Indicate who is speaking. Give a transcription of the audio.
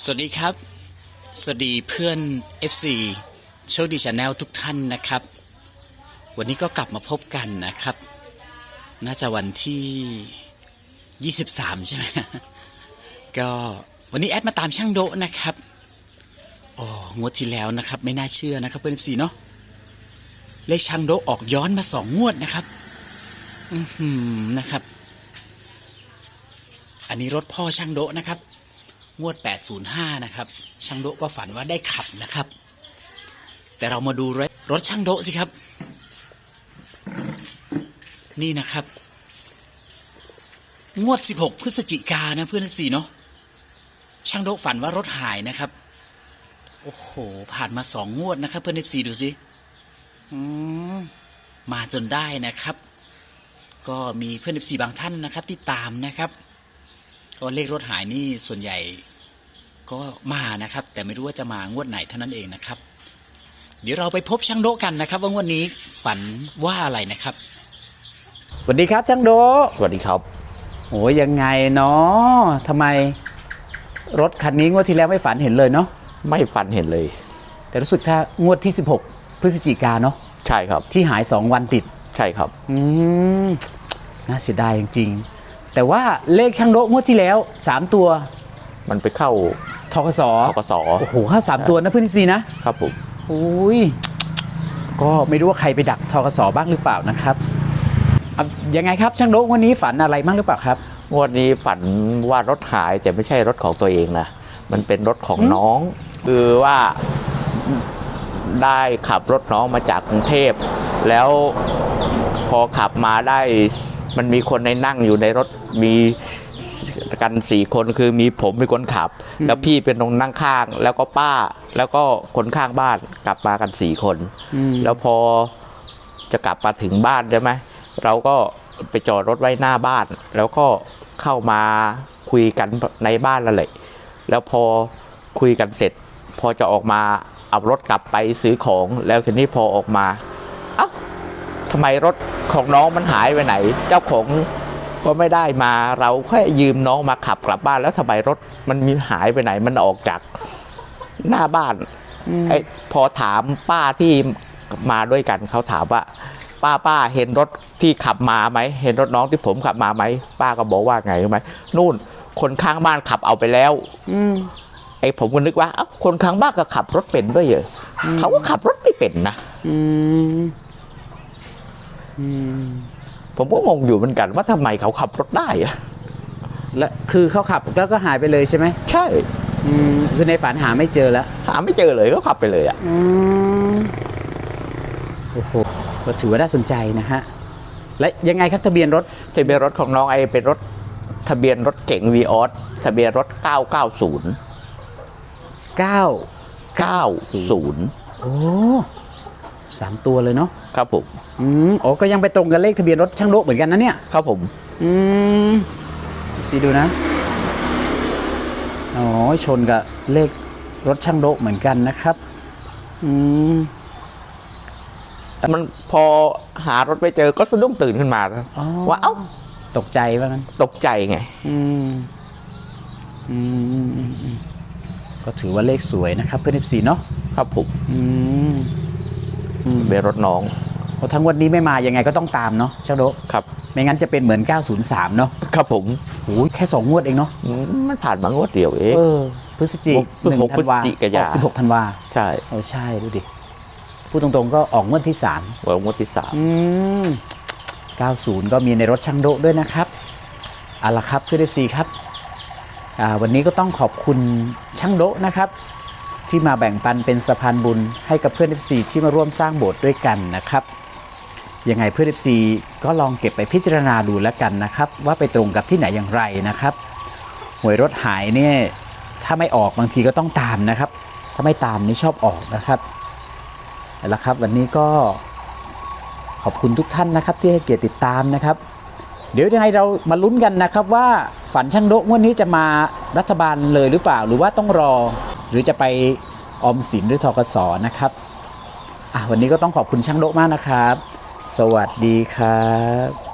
Speaker 1: สวัสดีครับ สวัสดีเพื่อน FC โชคดีชาแนลทุกท่านนะครับ วันนี้ก็กลับมาพบกันนะครับ น่าจะวันที่ 23 ใช่ไหมก็วันนี้แอดมาตามช่างโดะนะครับโอ๋องวดที่แล้วนะครับ ไม่น่าเชื่อนะครับเพื่อน FC เนาะเลขช่างโดะออกย้อนมาสองงวดนะครับ อือหือนะครับ อันนี้รถพ่อช่างโดะนะครับ งวด 805 นะครับ ช่างโดะก็ฝันว่าได้ขับนะครับ แต่เรามาดูรถรถช่างโดะสิครับ นี่นะครับ งวด 16 พฤศจิกานะเพื่อนสี่เนาะช่างโดะฝันว่ารถหายนะครับ โอ้โห ผ่านมาสองงวดนะครับ เพื่อนสี่ดูสิอืมมาจนได้นะครับ ก็มีเพื่อนสี่บางท่านนะครับ ที่ตามนะครับ ก็เลขรถหายนี่ส่วนใหญ่ก็มานะครับ แต่ไม่รู้ว่าจะมางวดไหนเท่านั้นเองนะครับ เดี๋ยวเราไปพบช่างโดะกันนะครับ ว่างวดนี้ฝันว่าอะไรนะครับสวัสดีครับช่างโดะ
Speaker 2: สวัสดีครับ
Speaker 1: โอ้ยยังไงเนาะทำไมรถคันนี้งวดที่แล้วไม่ฝันเห็นเลยเนาะ
Speaker 2: ไม่ฝันเห็นเลย
Speaker 1: แต่รู้สึกถ้างวดที่ 16 พฤศจิกาเนาะ
Speaker 2: ใช่ครับ
Speaker 1: ที่หาย 2 วันติด
Speaker 2: ใช่ครับ
Speaker 1: อืมน่าเสียดายจริงๆ แต่ว่าเลขช่างโดะงวดที่แล้ว 3 ตัว
Speaker 2: มันไปเข้า
Speaker 1: ทกส
Speaker 2: ทกส
Speaker 1: โอ้โหห้าสามตัวนะเพื่อนซีนะ
Speaker 2: ครับผม
Speaker 1: อุ้ยก็ไม่รู้ว่าใครไปดักทกสบ้างหรือเปล่านะครับอะยังไงครับช่างโดะวันนี้ฝันอะไรบ้างหรือเปล่าครับ
Speaker 2: งวดนี้ฝันว่ารถหายแต่ไม่ใช่รถของตัวเองนะมันเป็นรถของน้อง คือว่าได้ขับรถน้องมาจากกรุงเทพ แล้วพอขับมาได้ มันมีคนในนั่งอยู่ในรถมีกันสี่คนคือมีผมเป็นคนขับ แล้วพี่เป็นตรงนั่งข้าง แล้วก็ป้า แล้วก็คนข้างบ้านกลับมากันสี่คน
Speaker 1: อืม
Speaker 2: แล้วพอจะกลับมาถึงบ้านใช่ไหมเราก็ไปจอดรถไว้หน้าบ้าน แล้วก็เข้ามาคุยกันในบ้านนั่นแหละแล้วพอคุยกันเสร็จ พอจะออกมาเอารถกลับไปซื้อของ แล้วทีนี้พอออกมา เอ้า ทำไมรถของน้องมันหายไปไหน เจ้าของก็ไม่ได้มาเราแค่ยืมน้องมาขับกลับบ้านแล้วทำไมรถมันมีหายไปไหน มันออกจากหน้าบ้านไอ้พอถามป้าที่มาด้วยกันเขาถามว่า ป้าป้าเห็นรถที่ขับมาไหมเห็นรถน้องที่ผมขับมาไหมป้าก็บอกว่าไงรู้ไหมนู่นคนข้างบ้านขับเอาไปแล้ว
Speaker 1: อืม
Speaker 2: ไอ้ผมก็นึกว่าเอ้าคนข้างบ้านก็ขับรถเป็นด้วยเหรออเขาก็ขับรถไม่เป็นนะ
Speaker 1: อืมอืม
Speaker 2: ผมก็งงอยู่เหมือนกันว่าทำไมเขาขับรถได้อะ
Speaker 1: และคือเขาขับแล้วก็หายไปเลยใช่ไหม
Speaker 2: ใช่
Speaker 1: อืมคือในฝันหาไม่เจอแล้ว
Speaker 2: หาไม่เจอเลยก็ขับไปเลยอะ
Speaker 1: อืมโอ้โหก็ถือว่าน่าสนใจนะฮะ และยังไงครับทะเบียนรถ
Speaker 2: ทะเบียนรถของน้องไอเป็นรถ ทะเบียนรถเก๋งวีออสทะเบียนรถ 990
Speaker 1: 9
Speaker 2: 90
Speaker 1: โอ้ สามตัวเลยเนาะ
Speaker 2: ครับผม
Speaker 1: อืมโอ้ก็ยังไปตรงกับเลขทะเบียนรถช่างโลกเหมือนกันนะเนี่ย
Speaker 2: ครับผม
Speaker 1: อืมดูสิดูนะอ๋อชนกับเลขรถช่างโลกเหมือนกันนะครับอืม
Speaker 2: มันพอหารถไม่เจอก็สะดุ้งตื่นขึ้นมา
Speaker 1: อ๋อ
Speaker 2: ว่าเอ้า
Speaker 1: ตกใจว่างั้น
Speaker 2: ตกใจไง
Speaker 1: อืมอืมอืมอืมอืมก็ถือว่าเลขสวยนะครับ เพื่อนเอฟซีเนาะ
Speaker 2: ครับผม
Speaker 1: อืม อืม
Speaker 2: เบนรถน้อง
Speaker 1: เพราะทั้งวันนี้ไม่มายังไงก็ต้องตามเนาะช่างโดะ
Speaker 2: ครับ
Speaker 1: ไม่งั้นจะเป็นเหมือน 903 เนาะ
Speaker 2: ครับผม
Speaker 1: โอ้ยแค่สองงวดเองเนาะ
Speaker 2: อืมมันผ่านมางวดเดียวเอง
Speaker 1: เออพฤศจิ
Speaker 2: หก
Speaker 1: หนึ่ง
Speaker 2: หก
Speaker 1: ธันวา
Speaker 2: พฤศจิกายน
Speaker 1: สิบหกธันวา
Speaker 2: ใช่
Speaker 1: โอ้ใช่ดูดิพูดตรงๆก็ออกงวดที่สาม
Speaker 2: วันงวดที่สาม
Speaker 1: อืม90 ก็มีในรถช่างโดะด้วยนะครับเอาละครับเพื่อนเอฟซีครับอ่าวันนี้ก็ต้องขอบคุณช่างโดะนะครับ ที่มาแบ่งปันเป็นสะพานบุญให้กับเพื่อน FC ที่มาร่วมสร้างโบสถ์ด้วยกันนะครับยังไงเพื่อน FC ก็ลองเก็บไปพิจารณาดูแล้วกันนะครับ ว่าไปตรงกับที่ไหนอย่างไรนะครับหวยรถหายเนี่ยถ้าไม่ออกบางทีก็ต้องตามนะครับ ถ้าไม่ตามนี่ชอบออกนะครับเอาละครับ วันนี้ก็ขอบคุณทุกท่านนะครับ ที่ให้เกียรติติดตามนะครับ เดี๋ยวยังไงเรามาลุ้นกันนะครับว่าฝันช่างโดะงวดนี้จะมารัฐบาลเลยหรือเปล่า หรือว่าต้องรอ หรือจะไปออมสินหรือทกศนะครับอะวันนี้ก็ต้องขอบคุณช่างโดมากนะครับ สวัสดีครับ